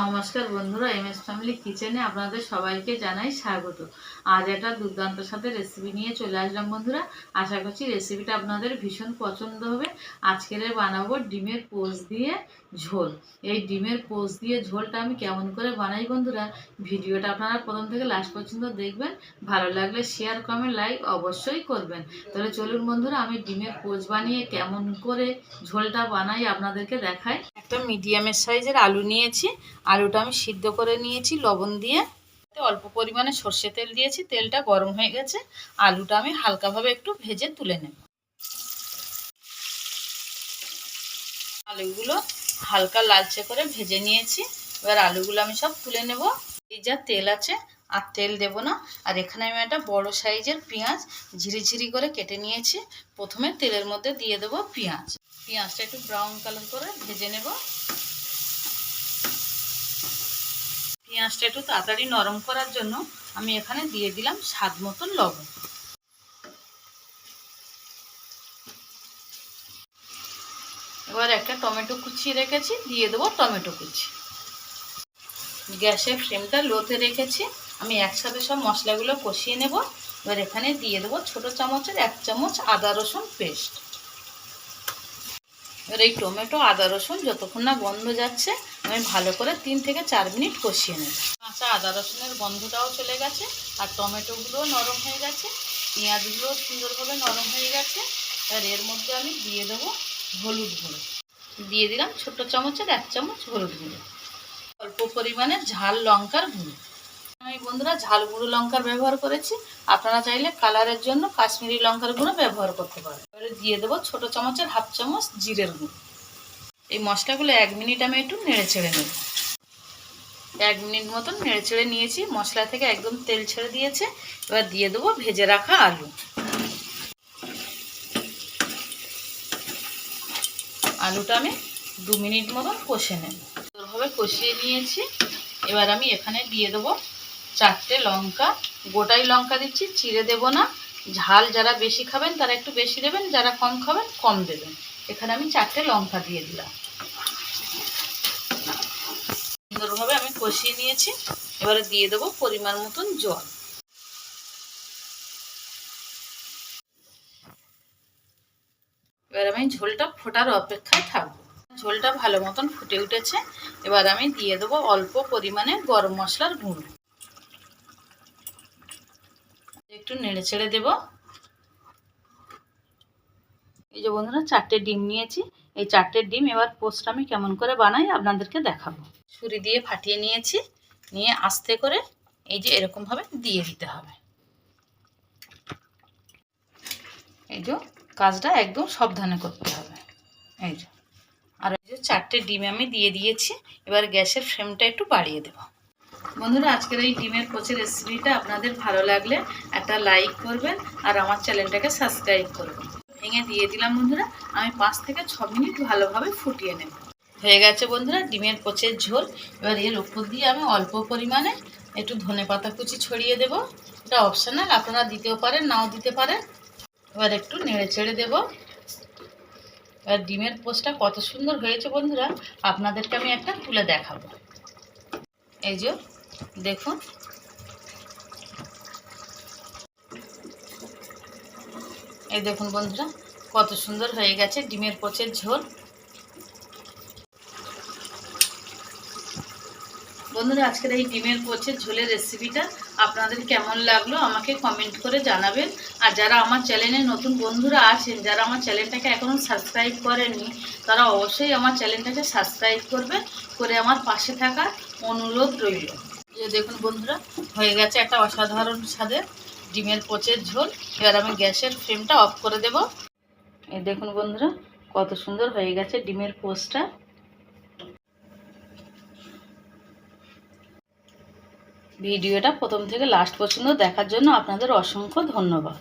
নমস্কার বন্ধুরা M S family কিচেনে আপনাদের সবাইকে জানাই স্বাগত। আজ একটা দুর্দান্ত সাথে রেসিপি নিয়ে চলে আসলাম বন্ধুরা। আশা করছি রেসিপিটা আপনাদের ভীষণ পছন্দ হবে। আজকের বানাবো ডিমের পোজ দিয়ে ঝোল। এই ডিমের পোজ দিয়ে ঝোলটা আমি কেমন করে বানাই বন্ধুরা, ভিডিওটা আপনারা প্রথম থেকে লাস্ট পর্যন্ত দেখবেন। ভালো লাগলে শেয়ার কমেন্ট লাইক অবশ্যই করবেন। তাহলে চলুন বন্ধুরা, আমি ডিমের পোজ বানিয়ে কেমন করে ঝোলটা বানাই আপনাদেরকে দেখাই। একটা মিডিয়ামের সাইজের আলু নিয়েছি। আলুটা আমি সিদ্ধ করে নিয়েছি, লবণ দিয়ে। অল্প পরিমাণে সর্ষে তেল দিয়েছি, তেলটা গরম হয়ে গেছে। আলুটা আমি হালকাভাবে একটু ভেজে তুলে নেব। আলুগুলো হালকা লালচে করে ভেজে নিয়েছি। এবার আলুগুলো আমি সব তুলে নেব। এই যা তেল আছে, আর তেল দেব না। আর এখানে আমি একটা বড় সাইজের পেঁয়াজ ঝিরিঝিরি করে কেটে নিয়েছি। প্রথমে তেলের মধ্যে দিয়ে দেবো পেঁয়াজ। পেঁয়াজটা একটু ব্রাউন কালার করে ভেজে নেব। পেঁয়াজটা একটু তাড়াতাড়ি নরম করার জন্য আমি এখানে দিয়ে দিলাম স্বাদ মতন লবণ। এবার একটা টমেটো কুচি রেখেছি, দিয়ে দেবো টমেটো কুচি। গ্যাসের ফ্লেমটা লোতে রেখেছি, আমি একসাথে সব মশলাগুলো কষিয়ে নেব। এবার এখানে দিয়ে দেবো ছোটো চামচের এক চামচ আদা রসুন পেস্ট। এবার এই টমেটো, আদা, রসুন যতক্ষণ না গন্ধ যাচ্ছে, আমি ভালো করে তিন থেকে চার মিনিট কষিয়ে নেব। কাঁচা আদা, রসুনের গন্ধটাও চলে গেছে, আর টমেটোগুলোও নরম হয়ে গেছে, পেঁয়াজগুলোও সুন্দরভাবে নরম হয়ে গেছে আর এর মধ্যে আমি দিয়ে দেবো হলুদ গুঁড়ো। দিয়ে দিলাম ছোটো চামচের এক চামচ হলুদ গুঁড়ো। অল্প পরিমাণে ঝাল লঙ্কার গুঁড়ো। আমি বন্ধুরা, ঝাল গুঁড়ো লঙ্কার ব্যবহার করেছি। আপনারা চাইলে কালারের জন্য কাশ্মীরি লঙ্কার গুঁড়ো ব্যবহার করতে পারেন। এবারে দিয়ে দেবো ছোটো চামচের হাফ চামচ জিরের গুঁড়ো। এই মশলাগুলো এক মিনিট আমি একটু নেড়ে ছেড়ে নেব। এক মিনিট মতন নেড়ে ছেড়ে নিয়েছি, মশলা থেকে একদম তেল ছেড়ে দিয়েছে। এবার দিয়ে দেবো ভেজে রাখা আলু। আলুটা আমি দু মিনিট মতন কষে নেব। সুন্দরভাবে কষিয়ে নিয়েছি। এবার আমি এখানে দিয়ে দেবো চারটে লঙ্কা। গোটাই লঙ্কা দিচ্ছি, চিড়ে দেব না। ঝাল যারা বেশি খাবেন, তারা একটু বেশি দেবেন, যারা কম খাবেন, কম দেবেন। এখানে আমি চারটে লঙ্কা দিয়ে দিলাম। সুন্দরভাবে আমি কষিয়ে নিয়েছি। এবারে দিয়ে দেবো পরিমাণ মতন জল। এবার আমি ঝোলটা ফোটার অপেক্ষায় থাকব। ঝোলটা ভালো মতন ফুটে উঠেছে। এবার আমি দিয়ে দেবো অল্প পরিমাণে গরম মশলার গুঁড়ো। একটু নেড়ে ছেড়ে দেবো। এই যে বন্ধুরা, চারটে ডিম নিয়েছি। এই চারটে ডিম এবার পোস্ট আমি কেমন করে বানাই আপনাদেরকে দেখাবো। ছুরি দিয়ে ফাটিয়ে নিয়েছি। নিয়ে আস্তে করে এই যে এরকমভাবে দিয়ে দিতে হবে। এই যে কাজটা একদম সাবধানে করতে হবে। এই যে। আর এই যে চারটে ডিম আমি দিয়ে দিয়েছি। এবার গ্যাসের ফ্লেমটা একটু বাড়িয়ে দেবো। বন্ধুরা, আজকের এই ডিমের কোচের রেসিপিটা আপনাদের ভালো লাগলে একটা লাইক করবেন আর আমার চ্যানেলটাকে সাবস্ক্রাইব করবেন। ভেঙে দিয়ে দিলাম বন্ধুরা, আমি পাঁচ থেকে ছ মিনিট ভালোভাবে ফুটিয়ে নেব। হয়ে গেছে বন্ধুরা, ডিমের কোচের ঝোল। এবার এর ওপর দিয়ে আমি অল্প পরিমাণে একটু ধনে পাতা কুচি ছড়িয়ে দেব। এটা অপশনাল আপনারা দিতেও পারেন, নাও দিতে পারেন। এবার একটু নেড়ে ছেড়ে দেবো। এবার ডিমের পোস্টটা কত সুন্দর হয়েছে বন্ধুরা, আপনাদেরকে আমি একটা তুলে দেখাবো। এই যে দেখুন। এই দেখুন বন্ধুরা, কত সুন্দর হয়ে গেছে ডিমের পোচের ঝোল। বন্ধুরা, আজকের এই ডিমের পোচের ঝোলের রেসিপিটা আপনাদের কেমন লাগল আমাকে কমেন্ট করে জানাবেন। আর যারা আমার চ্যানেলে নতুন বন্ধুরা আছেন, যারা আমার চ্যানেলটাকে এখনও সাবস্ক্রাইব করেননি, তারা অবশ্যই আমার চ্যানেলটাকে সাবস্ক্রাইব করবে করে আমার পাশে থাকার অনুরোধ রইল। যে দেখুন বন্ধুরা, হয়ে গেছে একটা অসাধারণ স্বাদের ডিমের পচের ঝোল। এবার আমি গ্যাসের ফ্লেমটা অফ করে দেব। এই দেখুন বন্ধুরা, কত সুন্দর হয়ে গেছে ডিমের পোচটা। ভিডিওটা প্রথম থেকে লাস্ট পর্যন্ত দেখার জন্য আপনাদের অসংখ্য ধন্যবাদ।